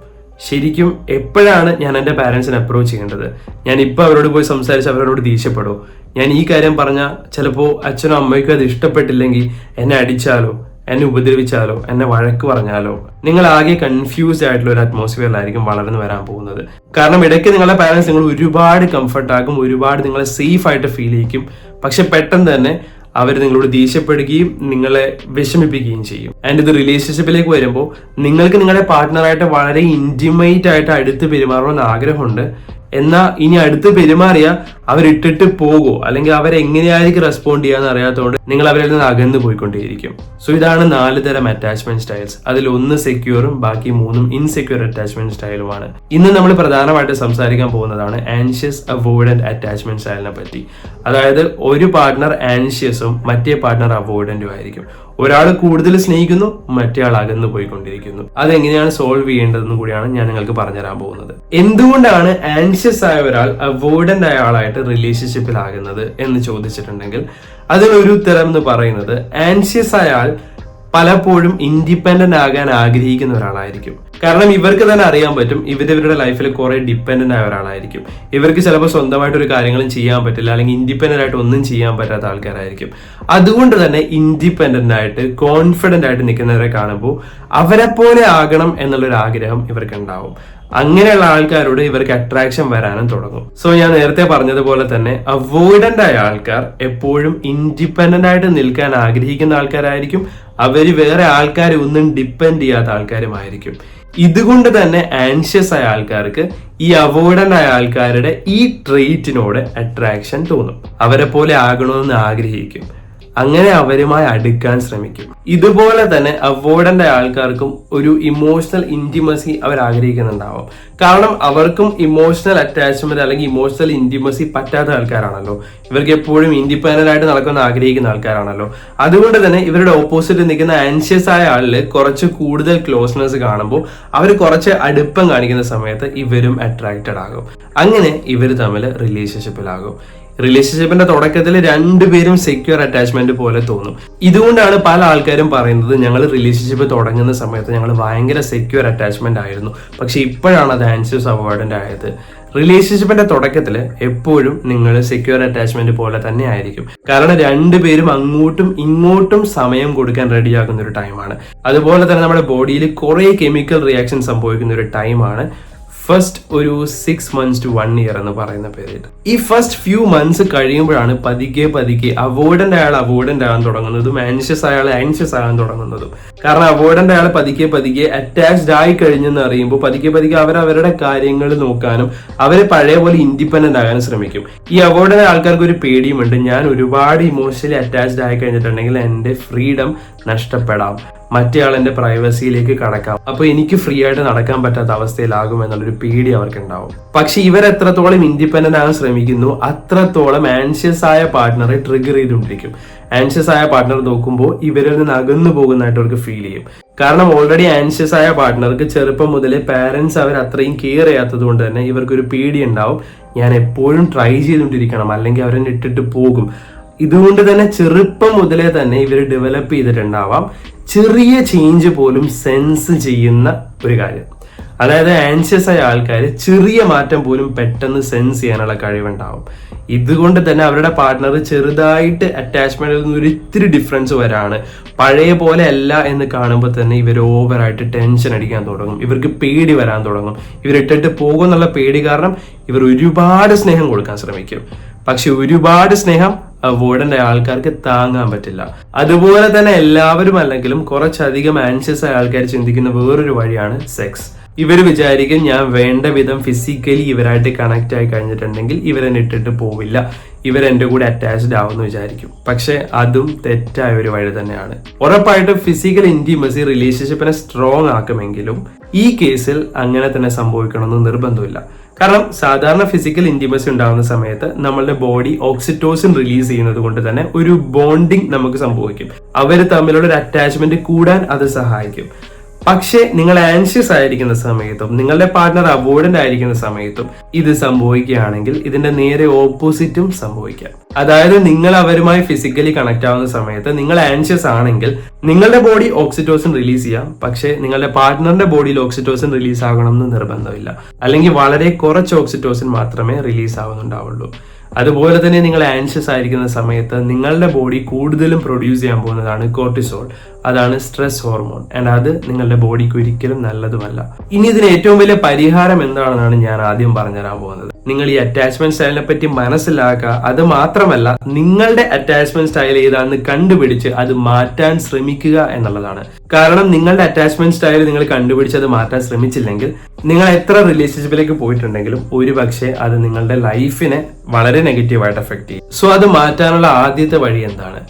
ശരിക്കും എപ്പോഴാണ് ഞാൻ എന്റെ പാരൻസിനെ അപ്രോച്ച് ചെയ്യേണ്ടത്? ഞാൻ ഇപ്പോൾ അവരോട് പോയി സംസാരിച്ച് അവരോട് ദേഷ്യപ്പെടുമോ ഞാൻ ഈ കാര്യം പറഞ്ഞാൽ ചിലപ്പോൾ അച്ഛനോ അമ്മയ്ക്കോ അത് ഇഷ്ടപ്പെട്ടില്ലെങ്കിൽ എന്നെ അടിച്ചാലോ എന്നെ ഉപദ്രവിച്ചാലോ എന്നെ വഴക്ക് പറഞ്ഞാലോ? നിങ്ങൾ ആകെ കൺഫ്യൂസ്ഡ് ആയിട്ടുള്ള ഒരു അറ്റ്മോസ്ഫിയറിലായിരിക്കും വളർന്നു വരാൻ പോകുന്നത്. കാരണം ഇടയ്ക്ക് നിങ്ങളുടെ പാരൻസ് നിങ്ങൾ ഒരുപാട് കംഫർട്ടാക്കും ഒരുപാട് നിങ്ങളെ സേഫ് ആയിട്ട് ഫീൽ ചെയ്യിക്കും. പക്ഷെ പെട്ടെന്ന് തന്നെ അവർ നിങ്ങളോട് ദേഷ്യപ്പെടുകയും നിങ്ങളെ വിഷമിപ്പിക്കുകയും ചെയ്യും. ആൻഡ് ഇത് റിലേഷൻഷിപ്പിലേക്ക് വരുമ്പോൾ നിങ്ങൾക്ക് നിങ്ങളുടെ പാർട്ട്ണറായിട്ട് വളരെ ഇന്റിമേറ്റ് ആയിട്ട് അടുത്ത് പെരുമാറണമെന്ന് ആഗ്രഹമുണ്ട്. എന്നാൽ ഇനി അടുത്ത് പെരുമാറിയ അവരിട്ടിട്ട് പോകുമോ അല്ലെങ്കിൽ അവരെങ്ങനെയായിരിക്കും റെസ്പോണ്ട് ചെയ്യാന്ന് അറിയാത്തതുകൊണ്ട് നിങ്ങൾ അവരിൽ നിന്ന് അകന്നു പോയിക്കൊണ്ടേയിരിക്കും. സോ ഇതാണ് നാല് തരം അറ്റാച്ച്മെന്റ് സ്റ്റൈൽസ് അതിൽ ഒന്ന് സെക്യൂറും ബാക്കി മൂന്നും ഇൻസെക്യൂർ അറ്റാച്ച്മെന്റ് സ്റ്റൈലുമാണ് ഇന്ന് നമ്മൾ പ്രധാനമായിട്ട് സംസാരിക്കാൻ പോകുന്നതാണ് ആൻഷ്യസ് അവോയ്ഡന്റ് അറ്റാച്ച്മെന്റ് സ്റ്റൈലിനെ പറ്റി. അതായത് ഒരു പാർട്ട്ണർ ആൻഷ്യസും മറ്റേ പാർട്ട്ണർ അവോയ്ഡന്റും ആയിരിക്കും. ഒരാൾ കൂടുതൽ സ്നേഹിക്കുന്നു മറ്റേ ആൾ അകന്നു പോയിക്കൊണ്ടിരിക്കുന്നു. അതെങ്ങനെയാണ് സോൾവ് ചെയ്യേണ്ടതെന്ന് കൂടിയാണ് ഞാൻ നിങ്ങൾക്ക് പറഞ്ഞുതരാൻ പോകുന്നത്. എന്തുകൊണ്ടാണ് ആൻഷ്യസ് ആയ ഒരാൾ അവോയ്ഡന്റ് ആയ ആളായിട്ട് റിലേഷൻഷിപ്പിൽ റിലേഷൻഷിപ്പിലാകുന്നത് എന്ന് ചോദിച്ചിട്ടുണ്ടെങ്കിൽ അതിനൊരു ഉത്തരം എന്ന് പറയുന്നത് ആൻഷ്യസ് ആയ ആൾ പലപ്പോഴും ഇൻഡിപെൻഡന്റ് ആകാൻ ആഗ്രഹിക്കുന്ന ഒരാളായിരിക്കും കാരണം ഇവർക്ക് തന്നെ അറിയാൻ പറ്റും ഇവർ ഇവരുടെ ലൈഫിൽ കുറെ ഡിപ്പെൻഡന്റ് ആയ ഒരാളായിരിക്കും. ഇവർക്ക് ചിലപ്പോൾ സ്വന്തമായിട്ട് ഒരു കാര്യങ്ങളും ചെയ്യാൻ പറ്റില്ല അല്ലെങ്കിൽ ഇൻഡിപെൻഡന്റ് ആയിട്ട് ഒന്നും ചെയ്യാൻ പറ്റാത്ത ആൾക്കാരായിരിക്കും. അതുകൊണ്ട് തന്നെ ഇൻഡിപെൻഡന്റ് ആയിട്ട് കോൺഫിഡന്റ് ആയിട്ട് നിൽക്കുന്നവരെ കാണുമ്പോൾ അവരെ പോലെ ആകണം എന്നുള്ളൊരു ആഗ്രഹം ഇവർക്ക് ഉണ്ടാവും അങ്ങനെയുള്ള ആൾക്കാരോട് ഇവർക്ക് അട്രാക്ഷൻ വരാനും തുടങ്ങും. സോ ഞാൻ നേരത്തെ പറഞ്ഞതുപോലെ തന്നെ അവോയ്ഡന്റ് ആയ ആൾക്കാർ എപ്പോഴും ഇൻഡിപെൻഡന്റ് ആയിട്ട് നിൽക്കാൻ ആഗ്രഹിക്കുന്ന ആൾക്കാരായിരിക്കും. അവർ വേറെ ആൾക്കാരെ ഒന്നും ഡിപ്പെൻഡ് ചെയ്യാത്ത ആൾക്കാരുമായിരിക്കും. ഇതുകൊണ്ട് തന്നെ ആൻഷ്യസ് ആയ ആൾക്കാർക്ക് ഈ അവോയ്ഡന്റ് ആയ ആൾക്കാരുടെ ഈ ട്രെയിറ്റിനോട് അട്രാക്ഷൻ തോന്നും. അവരെ പോലെ ആകണമെന്ന് ആഗ്രഹിക്കും. അങ്ങനെ അവരുമായി അടുക്കാൻ ശ്രമിക്കും. ഇതുപോലെ തന്നെ അവോയ്ഡന്റ് ആയ ആൾക്കാർക്കും ഒരു ഇമോഷണൽ ഇന്റിമസി അവർ ആഗ്രഹിക്കുന്നുണ്ടാവും. കാരണം അവർക്കും ഇമോഷണൽ അറ്റാച്ച്മെന്റ് അല്ലെങ്കിൽ ഇമോഷണൽ ഇന്റിമസി പറ്റാത്ത ആൾക്കാരാണല്ലോ. ഇവർക്ക് എപ്പോഴും ഇൻഡിപെൻഡന്റ് ആയിട്ട് നടക്കുന്ന ആഗ്രഹിക്കുന്ന ആൾക്കാരാണല്ലോ. അതുകൊണ്ട് തന്നെ ഇവരുടെ ഓപ്പോസിറ്റ് നിൽക്കുന്ന ആൻഷ്യസ് ആയ ആളിൽ കുറച്ച് കൂടുതൽ ക്ലോസ്നെസ് കാണുമ്പോൾ അവർ കുറച്ച് അടുപ്പം കാണിക്കുന്ന സമയത്ത് ഇവരും അട്രാക്റ്റഡ് ആകും. അങ്ങനെ ഇവർ തമ്മിൽ റിലേഷൻഷിപ്പിലാകും റിലേഷൻഷിപ്പിന്റെ തുടക്കത്തിൽ രണ്ടുപേരും സെക്യൂർ അറ്റാച്ച്മെന്റ് പോലെ തോന്നും. ഇതുകൊണ്ടാണ് പല ആൾക്കാരും പറയുന്നത് ഞങ്ങൾ റിലേഷൻഷിപ്പ് തുടങ്ങുന്ന സമയത്ത് ഞങ്ങൾ ഭയങ്കര സെക്യൂർ അറ്റാച്ച്മെന്റ് ആയിരുന്നു. പക്ഷെ ഇപ്പോഴാണ് അത് ആൻസേഴ്സ് അവാർഡിന്റെ ആയത്. റിലേഷൻഷിപ്പിന്റെ തുടക്കത്തിൽ എപ്പോഴും നിങ്ങൾ സെക്യൂർ അറ്റാച്ച്മെന്റ് പോലെ തന്നെ ആയിരിക്കും. കാരണം രണ്ടുപേരും അങ്ങോട്ടും ഇങ്ങോട്ടും സമയം കൊടുക്കാൻ റെഡിയാകുന്ന ഒരു ടൈമാണ് അതുപോലെ തന്നെ നമ്മുടെ ബോഡിയിൽ കുറേ കെമിക്കൽ റിയാക്ഷൻ സംഭവിക്കുന്ന ഒരു ടൈമാണ് ഫസ്റ്റ് ഒരു six months to one year എന്ന് പറയുന്ന പീരീഡ് ഈ ഫസ്റ്റ് ഫ്യൂ മന്ത്സ് കഴിയുമ്പോഴാണ് പതുക്കെ പതുക്കെ അവോയ്ഡന്റ് അയാൾ അവോയ്ഡന്റ് ആകാൻ തുടങ്ങുന്നതും ആൻഷ്യസ് അയാൾ ആൻഷ്യസ് ആകാൻ തുടങ്ങുന്നതും. കാരണം അവോയ്ഡന്റ് അയാൾ പതുക്കെ പതുക്കെ അറ്റാച്ച്ഡ് ആയി കഴിഞ്ഞെന്ന് അറിയുമ്പോൾ പതുക്കെ പതുക്കെ അവർ അവരുടെ കാര്യങ്ങൾ നോക്കാനും അവരെ പഴയ പോലെ ഇൻഡിപെൻഡന്റ് ആകാനും ശ്രമിക്കും. ഈ അവോയ്ഡന്റ് ആൾക്കാർക്ക് ഒരു പേടിയുമുണ്ട് ഞാൻ ഒരുപാട് ഇമോഷണലി അറ്റാച്ച്ഡ് ആയി കഴിഞ്ഞിട്ടുണ്ടെങ്കിൽ എന്റെ ഫ്രീഡം നഷ്ടപ്പെടാം. മറ്റേ ആളിന്റെ പ്രൈവസിയിലേക്ക് കടക്കാം. അപ്പൊ എനിക്ക് ഫ്രീ ആയിട്ട് നടക്കാൻ പറ്റാത്ത അവസ്ഥയിലാകും എന്നുള്ളൊരു പേടി അവർക്ക് ഉണ്ടാവും പക്ഷെ ഇവർ എത്രത്തോളം ഇൻഡിപെൻഡന്റ് ആകാൻ ശ്രമിക്കുന്നു അത്രത്തോളം ആൻഷ്യസ് ആയ പാർട്ട്ണറെ ട്രിഗർ ചെയ്തുകൊണ്ടിരിക്കും. ആൻഷ്യസ് ആയ പാർട്ട്ണർ നോക്കുമ്പോൾ ഇവരിൽ നിന്ന് അകന്നു പോകുന്നതായിട്ട് അവർക്ക് ഫീൽ ചെയ്യും. കാരണം ഓൾറെഡി ആൻഷ്യസ് ആയ പാർട്ട്ണർക്ക് ചെറുപ്പം മുതലേ പാരന്റ്സ് അവർ അത്രയും കെയർ ചെയ്യാത്തത് കൊണ്ട് തന്നെ ഇവർക്കൊരു പേടി ഉണ്ടാവും. ഞാൻ എപ്പോഴും ട്രൈ ചെയ്തുകൊണ്ടിരിക്കണം അല്ലെങ്കിൽ അവരെന്നെ ഇട്ടിട്ട് പോകും. ഇതുകൊണ്ട് തന്നെ ചെറുപ്പം മുതലേ തന്നെ ഇവർ ഡെവലപ്പ് ചെയ്തിട്ടുണ്ടാവാം. ചെറിയ ചേഞ്ച് പോലും സെൻസ് ചെയ്യുന്ന ഒരു കാര്യം. അതായത് ആൻഷ്യസ് ആയ ആൾക്കാർ ചെറിയ മാറ്റം പോലും പെട്ടെന്ന് സെൻസ് ചെയ്യാനുള്ള കഴിവുണ്ടാവും. ഇതുകൊണ്ട് തന്നെ അവരുടെ പാർട്ട്ണർ ചെറുതായിട്ട് അറ്റാച്ച്മെന്റിൽ നിന്ന് ഒരു ഇത്തിരി ഡിഫറൻസ് വരാണ്. പഴയ പോലെ അല്ല എന്ന് കാണുമ്പോൾ തന്നെ ഇവർ ഓവറായിട്ട് ടെൻഷൻ അടിക്കാൻ തുടങ്ങും. ഇവർക്ക് പേടി വരാൻ തുടങ്ങും. ഇവരിട്ടിട്ട് പോകുമെന്നുള്ള പേടി കാരണം ഇവർ ഒരുപാട് സ്നേഹം കൊടുക്കാൻ ശ്രമിക്കും. പക്ഷെ ഒരുപാട് സ്നേഹം അവോയ്ഡന്റ് ആൾക്കാർക്ക് താങ്ങാൻ പറ്റില്ല. അതുപോലെ തന്നെ എല്ലാവരും അല്ലെങ്കിലും കുറച്ചധികം ആൻഷ്യസ് ആയ ആൾക്കാർ ചിന്തിക്കുന്ന വേറൊരു വഴിയാണ് സെക്സ് ഇവർ വിചാരിക്കും ഞാൻ വേണ്ട വിധം ഫിസിക്കലി ഇവരായിട്ട് കണക്ട് ആയി കഴിഞ്ഞിട്ടുണ്ടെങ്കിൽ ഇവരെന്നെ ഇട്ടിട്ട് പോവില്ല. ഇവരെന്റെ കൂടെ അറ്റാച്ച്ഡ് ആവുമെന്ന് വിചാരിക്കും. പക്ഷെ അതും തെറ്റായ ഒരു വഴി തന്നെയാണ്. ഉറപ്പായിട്ടും ഫിസിക്കൽ ഇന്റിമസി റിലേഷൻഷിപ്പിനെ സ്ട്രോങ് ആക്കുമെങ്കിലും ഈ കേസിൽ അങ്ങനെ തന്നെ സംഭവിക്കണമെന്ന് നിർബന്ധമില്ല. കാരണം സാധാരണ ഫിസിക്കൽ ഇന്റിമസി ഉണ്ടാകുന്ന സമയത്ത് നമ്മളുടെ ബോഡി ഓക്സിറ്റോസിൻ റിലീസ് ചെയ്യുന്നത് കൊണ്ട് തന്നെ ഒരു ബോണ്ടിങ് നമുക്ക് സംഭവിക്കും. അവർ തമ്മിലുള്ള ഒരു അറ്റാച്ച്മെന്റ് കൂടാൻ അത് സഹായിക്കും. പക്ഷേ നിങ്ങൾ ആൻഷ്യസ് ആയിരിക്കുന്ന സമയത്തും നിങ്ങളുടെ പാർട്ട്ണർ അവോയ്ഡന്റ് ആയിരിക്കുന്ന സമയത്തും ഇത് സംഭവിക്കുകയാണെങ്കിൽ ഇതിന്റെ നേരെ ഓപ്പോസിറ്റും സംഭവിക്കാം. അതായത് നിങ്ങൾ അവരുമായി ഫിസിക്കലി കണക്ട് ആവുന്ന സമയത്ത് നിങ്ങൾ ആൻഷ്യസ് ആണെങ്കിൽ നിങ്ങളുടെ ബോഡി ഓക്സിറ്റോസിൻ റിലീസ് ചെയ്യാം. പക്ഷേ നിങ്ങളുടെ പാർട്ട്ണറിന്റെ ബോഡിയിൽ ഓക്സിറ്റോസിൻ റിലീസ് ആകണം എന്ന് നിർബന്ധമില്ല. അല്ലെങ്കിൽ വളരെ കുറച്ച് ഓക്സിറ്റോസിൻ മാത്രമേ റിലീസ് ആവുന്നുണ്ടാവുള്ളൂ. അതുപോലെ തന്നെ നിങ്ങൾ ആൻഷ്യസ് ആയിരിക്കുന്ന സമയത്ത് നിങ്ങളുടെ ബോഡി കൂടുതലും പ്രൊഡ്യൂസ് ചെയ്യാൻ പോകുന്നതാണ് കോർട്ടിസോൾ അതാണ് സ്ട്രെസ് ഹോർമോൺ. ആൻഡ് അത് നിങ്ങളുടെ ബോഡിക്ക് ഒരിക്കലും നല്ലതുമല്ല. ഇനി ഇതിന് ഏറ്റവും വലിയ പരിഹാരം എന്താണെന്നാണ് ഞാൻ ആദ്യം പറഞ്ഞുതരാൻ പോകുന്നത്. നിങ്ങൾ ഈ അറ്റാച്ച്മെന്റ് സ്റ്റൈലിനെ പറ്റി മനസ്സിലാക്കുക. അത് മാത്രമല്ല നിങ്ങളുടെ അറ്റാച്ച്മെന്റ് സ്റ്റൈൽ ഏതാണെന്ന് കണ്ടുപിടിച്ച് അത് മാറ്റാൻ ശ്രമിക്കുക എന്നുള്ളതാണ്. കാരണം നിങ്ങളുടെ അറ്റാച്ച്മെന്റ് സ്റ്റൈൽ നിങ്ങൾ കണ്ടുപിടിച്ച് അത് മാറ്റാൻ ശ്രമിച്ചില്ലെങ്കിൽ നിങ്ങൾ എത്ര റിലേഷൻഷിപ്പിലേക്ക് പോയിട്ടുണ്ടെങ്കിലും ഒരു പക്ഷേ അത് നിങ്ങളുടെ ലൈഫിനെ വളരെ നെഗറ്റീവായിട്ട് എഫക്ട് ചെയ്യും. സോ അത് മാറ്റാനുള്ള ആദ്യത്തെ വഴി എന്താണ്?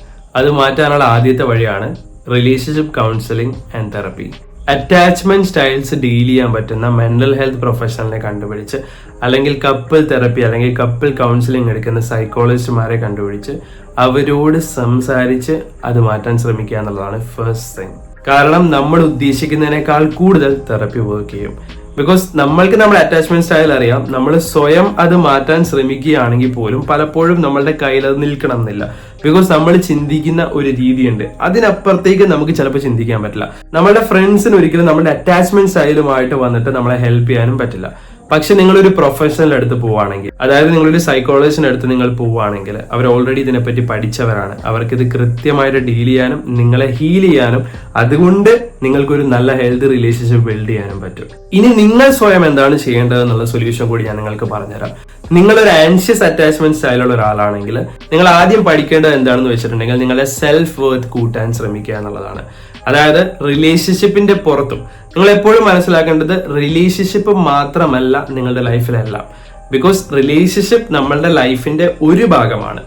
അത് മാറ്റാനുള്ള ആദ്യത്തെ വഴിയാണ് relationship counselling and therapy attachment styles deal ചെയ്യാൻ പറ്റുന്ന മെന്റൽ ഹെൽത്ത് പ്രൊഫഷണലിനെ കണ്ടുപിടിച്ച് അല്ലെങ്കിൽ കപ്പിൾ തെറപ്പി അല്ലെങ്കിൽ കപ്പിൾ കൗൺസിലിംഗ് എടുക്കുന്ന സൈക്കോളജിസ്റ്റുമാരെ കണ്ടുപിടിച്ച് അവരോട് സംസാരിച്ച് അത് മാറ്റാൻ ശ്രമിക്കുക എന്നുള്ളതാണ് ഫസ്റ്റ് തിങ് കാരണം നമ്മൾ ഉദ്ദേശിക്കുന്നതിനേക്കാൾ കൂടുതൽ തെറപ്പി വർക്ക് ചെയ്യും. ബിക്കോസ് നമ്മൾക്ക് നമ്മുടെ അറ്റാച്ച്മെന്റ് സ്റ്റൈൽ അറിയാം. നമ്മൾ സ്വയം അത് മാറ്റാൻ ശ്രമിക്കുകയാണെങ്കിൽ പോലും പലപ്പോഴും നമ്മളുടെ കയ്യിൽ അത് നിൽക്കണം എന്നില്ല. ബിക്കോസ് നമ്മൾ ചിന്തിക്കുന്ന ഒരു രീതിയുണ്ട്. അതിനപ്പുറത്തേക്ക് നമുക്ക് ചിലപ്പോൾ ചിന്തിക്കാൻ പറ്റില്ല. നമ്മുടെ ഫ്രണ്ട്സിന് ഒരിക്കലും നമ്മുടെ അറ്റാച്ച്മെന്റ് സ്റ്റൈലുമായിട്ട് വന്നിട്ട് നമ്മളെ ഹെൽപ്പ് ചെയ്യാനും പറ്റില്ല. പക്ഷെ നിങ്ങളൊരു പ്രൊഫഷണൽ അടുത്ത് പോവുകയാണെങ്കിൽ അതായത് നിങ്ങളൊരു സൈക്കോളജിസ്റ്റിന്റെ അടുത്ത് നിങ്ങൾ പോവുകയാണെങ്കിൽ അവർ ഓൾറെഡി ഇതിനെപ്പറ്റി പഠിച്ചവരാണ്. അവർക്ക് ഇത് കൃത്യമായിട്ട് ഡീൽ ചെയ്യാനും നിങ്ങളെ ഹീൽ ചെയ്യാനും അതുകൊണ്ട് നിങ്ങൾക്കൊരു നല്ല ഹെൽത്ത് റിലേഷൻഷിപ്പ് ബിൽഡ് ചെയ്യാനും പറ്റും. ഇനി നിങ്ങൾ സ്വയം എന്താണ് ചെയ്യേണ്ടത് എന്നുള്ള സൊല്യൂഷൻ കൂടി ഞാൻ നിങ്ങൾക്ക് പറഞ്ഞുതരാം. നിങ്ങളൊരു ആൻഷ്യസ് അറ്റാച്ച്മെന്റ് സ്റ്റൈലുള്ള ഒരാളാണെങ്കിൽ നിങ്ങൾ ആദ്യം പഠിക്കേണ്ടത് എന്താണെന്ന് വെച്ചിട്ടുണ്ടെങ്കിൽ നിങ്ങളുടെ സെൽഫ് വർത്ത് കൂട്ടാൻ ശ്രമിക്കുക എന്നുള്ളതാണ്. അതായത് റിലേഷൻഷിപ്പിന്റെ പുറത്തും. നിങ്ങൾ എപ്പോഴും മനസ്സിലാക്കേണ്ടത് റിലേഷൻഷിപ്പ് മാത്രമല്ല നിങ്ങളുടെ ലൈഫിലെല്ലാം ബിക്കോസ് റിലേഷൻഷിപ്പ് നമ്മളുടെ ലൈഫിന്റെ ഒരു ഭാഗമാണ്.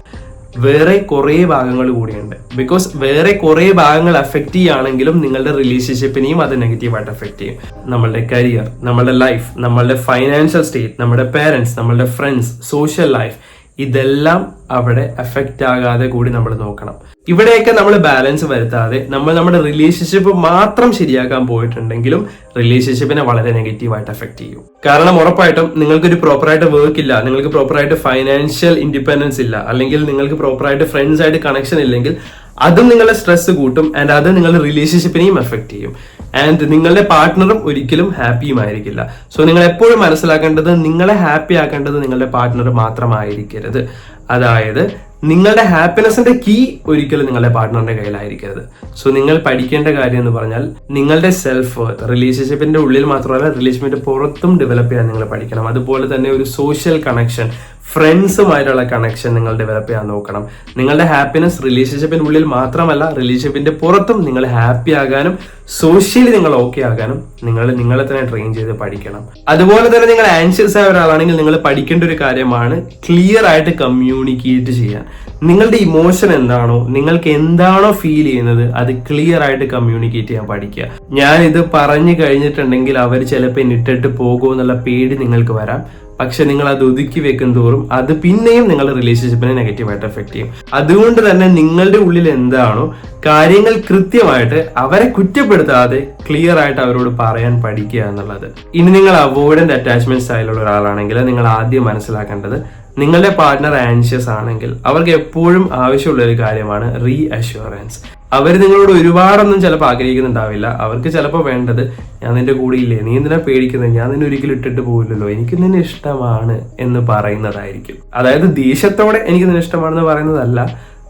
വേറെ കുറേ ഭാഗങ്ങൾ കൂടിയുണ്ട്. ബിക്കോസ് വേറെ കുറേ ഭാഗങ്ങൾ അഫക്റ്റ് ചെയ്യുകയാണെങ്കിലും നിങ്ങളുടെ റിലേഷൻഷിപ്പിനെയും അത് നെഗറ്റീവായിട്ട് അഫക്റ്റ് ചെയ്യും. നമ്മളുടെ കരിയർ നമ്മളുടെ ലൈഫ് നമ്മളുടെ ഫൈനാൻഷ്യൽ സ്റ്റേറ്റ് നമ്മുടെ പേരൻസ് നമ്മളുടെ ഫ്രണ്ട്സ് സോഷ്യൽ ലൈഫ് ഇതെല്ലാം അവിടെ എഫക്റ്റ് ആകാതെ കൂടി നമ്മൾ നോക്കണം. ഇവിടെയൊക്കെ നമ്മൾ ബാലൻസ് വരുത്താതെ നമ്മൾ നമ്മുടെ റിലേഷൻഷിപ്പ് മാത്രം ശരിയാക്കാൻ പോയിട്ടുണ്ടെങ്കിലും റിലേഷൻഷിപ്പിനെ വളരെ നെഗറ്റീവായിട്ട് എഫക്ട് ചെയ്യും. കാരണം ഉറപ്പായിട്ടും നിങ്ങൾക്കൊരു പ്രോപ്പറായിട്ട് വർക്ക് ഇല്ല നിങ്ങൾക്ക് പ്രോപ്പറായിട്ട് ഫൈനാൻഷ്യൽ ഇൻഡിപെൻഡൻസ് ഇല്ല അല്ലെങ്കിൽ നിങ്ങൾക്ക് പ്രോപ്പറായിട്ട് ഫ്രണ്ട്സ് ആയിട്ട് കണക്ഷൻ ഇല്ലെങ്കിൽ അതും നിങ്ങളുടെ സ്ട്രെസ് കൂട്ടും ആൻഡ് അത് നിങ്ങളുടെ റിലേഷൻഷിപ്പിനെയും എഫക്ട് ചെയ്യും. ആൻഡ് നിങ്ങളുടെ പാർട്ട്ണറും ഒരിക്കലും ഹാപ്പിയും ആയിരിക്കില്ല. സോ നിങ്ങൾ എപ്പോഴും മനസ്സിലാക്കേണ്ടത് നിങ്ങളെ ഹാപ്പി ആക്കേണ്ടത് നിങ്ങളുടെ പാർട്ട്ണർ മാത്രമായിരിക്കരുത്. അതായത് നിങ്ങളുടെ ഹാപ്പിനെസിന്റെ കീ ഒരിക്കലും നിങ്ങളുടെ പാർട്ട്ണറിന്റെ കയ്യിലായിരിക്കരുത്. സോ നിങ്ങൾ പഠിക്കേണ്ട കാര്യം എന്ന് പറഞ്ഞാൽ നിങ്ങളുടെ സെൽഫ് വർത്ത് റിലേഷൻഷിപ്പിന്റെ ഉള്ളിൽ മാത്രമല്ല റിലേഷൻഷിപ്പിന്റെ പുറത്തും ഡെവലപ്പ് ചെയ്യാൻ നിങ്ങൾ പഠിക്കണം. അതുപോലെ തന്നെ ഒരു സോഷ്യൽ കണക്ഷൻ ഫ്രണ്ട്സുമായിട്ടുള്ള കണക്ഷൻ നിങ്ങൾ ഡെവലപ്പ് ചെയ്യാൻ നോക്കണം. നിങ്ങളുടെ ഹാപ്പിനെസ് റിലേഷൻഷിപ്പിനുള്ളിൽ മാത്രമല്ല റിലേഷൻഷിപ്പിന്റെ പുറത്തും നിങ്ങൾ ഹാപ്പി ആകാനും സോഷ്യലി നിങ്ങൾ ഓക്കെ ആകാനും നിങ്ങൾ നിങ്ങളെ തന്നെ ട്രെയിൻ ചെയ്ത് പഠിക്കണം. അതുപോലെ തന്നെ നിങ്ങൾ ആൻഷ്യസ് ആയ ഒരാളാണെങ്കിൽ നിങ്ങൾ പഠിക്കേണ്ട ഒരു കാര്യമാണ് ക്ലിയർ ആയിട്ട് കമ്മ്യൂണിക്കേറ്റ് ചെയ്യാൻ. നിങ്ങളുടെ ഇമോഷൻ എന്താണോ നിങ്ങൾക്ക് എന്താണോ ഫീൽ ചെയ്യുന്നത് അത് ക്ലിയർ ആയിട്ട് കമ്മ്യൂണിക്കേറ്റ് ചെയ്യാൻ പഠിക്കുക. ഞാൻ ഇത് പറഞ്ഞു കഴിഞ്ഞിട്ടുണ്ടെങ്കിൽ അവർ ചിലപ്പോൾ എന്നിട്ടിട്ട് പോകുമോ എന്നുള്ള പേടി നിങ്ങൾക്ക് വരാം. പക്ഷെ നിങ്ങൾ അത് ഒതുക്കി വെക്കും തോറും അത് പിന്നെയും നിങ്ങളുടെ റിലേഷൻഷിപ്പിനെ നെഗറ്റീവായിട്ട് എഫക്ട് ചെയ്യും. അതുകൊണ്ട് തന്നെ നിങ്ങളുടെ ഉള്ളിൽ എന്താണോ കാര്യങ്ങൾ കൃത്യമായിട്ട് അവരെ കുറ്റപ്പെടുത്താതെ ക്ലിയർ ആയിട്ട് അവരോട് പറയാൻ പഠിക്കുക എന്നുള്ളത്. ഇനി നിങ്ങൾ അവോയ്ഡന്റ് അറ്റാച്ച്മെന്റ് സ്റ്റൈലുള്ള ഒരാളാണെങ്കിൽ നിങ്ങൾ ആദ്യം മനസ്സിലാക്കേണ്ടത് നിങ്ങളുടെ പാർട്ട്ണർ ആൻഷ്യസ് ആണെങ്കിൽ അവർക്ക് എപ്പോഴും ആവശ്യമുള്ള ഒരു കാര്യമാണ് റീ അഷ്യൂറൻസ് അവർ നിങ്ങളോട് ഒരുപാടൊന്നും ചിലപ്പോൾ ആഗ്രഹിക്കുന്നുണ്ടാവില്ല. അവർക്ക് ചിലപ്പോൾ വേണ്ടത് ഞാൻ നിന്റെ കൂടെ ഇല്ലേ? നീ എന്തിനാ പേടിക്കുന്നത് ഞാൻ നിന്നെ ഒരിക്കലും ഇട്ടിട്ട് പോകില്ലല്ലോ എനിക്ക് നിന്നെ ഇഷ്ടമാണ് എന്ന് പറയുന്നതായിരിക്കും. അതായത് ദേഷ്യത്തോടെ എനിക്ക് നിന്നെ ഇഷ്ടമാണെന്ന് പറയുന്നതല്ല.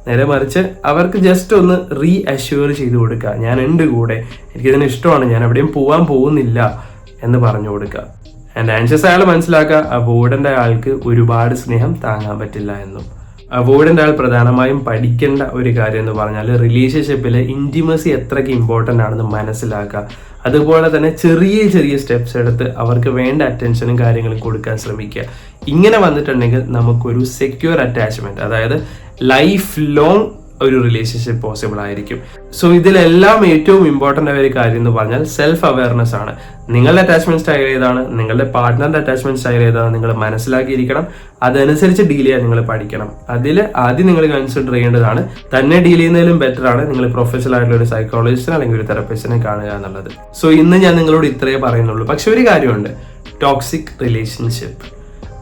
നേരെ മറിച്ച് അവർക്ക് ജസ്റ്റ് ഒന്ന് റീ അഷ്യൂർ ചെയ്ത് കൊടുക്കുക. ഞാൻ ഉണ്ട് കൂടെ എനിക്കിതിന് ഇഷ്ടമാണ്. ഞാൻ എവിടെയും പോകാൻ പോകുന്നില്ല എന്ന് പറഞ്ഞു കൊടുക്കുക. ആൻഡ് ആൻഷ്യസ് അയാൾ മനസ്സിലാക്കുക അവോർഡന്റെ ആൾക്ക് ഒരുപാട് സ്നേഹം താങ്ങാൻ പറ്റില്ല എന്നും. അവോർഡന്റെ ആൾ പ്രധാനമായും പഠിക്കേണ്ട ഒരു കാര്യം എന്ന് പറഞ്ഞാൽ റിലേഷൻഷിപ്പിൽ ഇന്റിമസി എത്രയ്ക്ക് ഇമ്പോർട്ടന്റ് ആണെന്ന് മനസ്സിലാക്കുക. അതുപോലെ തന്നെ ചെറിയ ചെറിയ സ്റ്റെപ്സ് എടുത്ത് അവർക്ക് വേണ്ട അറ്റൻഷനും കാര്യങ്ങളും കൊടുക്കാൻ ശ്രമിക്കുക. ഇങ്ങനെ വന്നിട്ടുണ്ടെങ്കിൽ നമുക്കൊരു സെക്യൂർ അറ്റാച്ച്മെന്റ് അതായത് ലൈഫ് ലോങ് ഒരു റിലേഷൻഷിപ്പ് പോസിബിൾ ആയിരിക്കും. സോ ഇതിലെല്ലാം ഏറ്റവും ഇമ്പോർട്ടന്റ് ആയ ഒരു കാര്യം എന്ന് പറഞ്ഞാൽ സെൽഫ് അവയർനെസ് ആണ്. നിങ്ങളുടെ അറ്റാച്ച്മെന്റ് സ്റ്റൈൽ ഏതാണ്? നിങ്ങളുടെ പാർട്ട്ണറിന്റെ അറ്റാച്ച്മെന്റ് സ്റ്റൈൽ ഏതാണ്? നിങ്ങൾ മനസ്സിലാക്കിയിരിക്കണം. അതനുസരിച്ച് ഡീൽ ചെയ്യാൻ നിങ്ങൾ പഠിക്കണം. അതിൽ ആദ്യം നിങ്ങൾ കൺസിഡർ ചെയ്യേണ്ടതാണ് തന്നെ ഡീൽ ചെയ്യുന്നതിലും ബെറ്റർ ആണ് നിങ്ങൾ പ്രൊഫഷണൽ ആയിട്ടുള്ള ഒരു സൈക്കോളജിസ്റ്റിനെ അല്ലെങ്കിൽ ഒരു തെറപ്പിസ്റ്റിനെ കാണുക എന്നുള്ളത്. സോ ഇന്ന് ഞാൻ നിങ്ങളോട് ഇത്രയേ പറയുന്നുള്ളൂ. പക്ഷെ ഒരു കാര്യമുണ്ട്. ടോക്സിക് റിലേഷൻഷിപ്പ്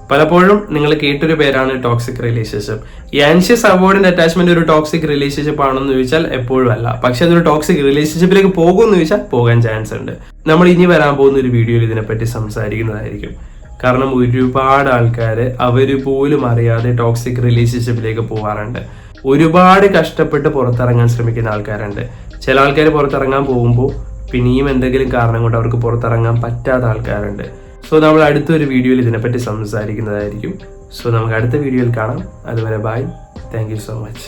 പലപ്പോഴും നിങ്ങൾ കേട്ടൊരു പേരാണ് ടോക്സിക് റിലേഷൻഷിപ്പ് ഈ ആൻഷ്യസ് അവോയ്ഡന്റ് അറ്റാച്ച്മെന്റ് ഒരു ടോക്സിക് റിലേഷൻഷിപ്പ് ആണെന്ന് ചോദിച്ചാൽ എപ്പോഴും അല്ല. പക്ഷെ അതൊരു ടോക്സിക് റിലേഷൻഷിപ്പിലേക്ക് പോകുമെന്ന് ചോദിച്ചാൽ പോകാൻ ചാൻസ് ഉണ്ട്. നമ്മൾ ഇനി വരാൻ പോകുന്ന ഒരു വീഡിയോയിൽ ഇതിനെപ്പറ്റി സംസാരിക്കുന്നതായിരിക്കും. കാരണം ഒരുപാട് ആൾക്കാർ അവർ പോലും അറിയാതെ ടോക്സിക് റിലേഷൻഷിപ്പിലേക്ക് പോകാറുണ്ട് ഒരുപാട് കഷ്ടപ്പെട്ട് പുറത്തിറങ്ങാൻ ശ്രമിക്കുന്ന ആൾക്കാരുണ്ട്. ചില ആൾക്കാർ പുറത്തിറങ്ങാൻ പോകുമ്പോൾ പിന്നെയും എന്തെങ്കിലും കാരണം കൊണ്ട് അവർക്ക് പുറത്തിറങ്ങാൻ പറ്റാത്ത ആൾക്കാരുണ്ട്. സോ നമ്മൾ അടുത്തൊരു വീഡിയോയിൽ ഇതിനെപ്പറ്റി സംസാരിക്കുന്നതായിരിക്കും. സോ നമുക്ക് അടുത്ത വീഡിയോയിൽ കാണാം. അതുവരെ ബൈ താങ്ക് സോ മച്ച്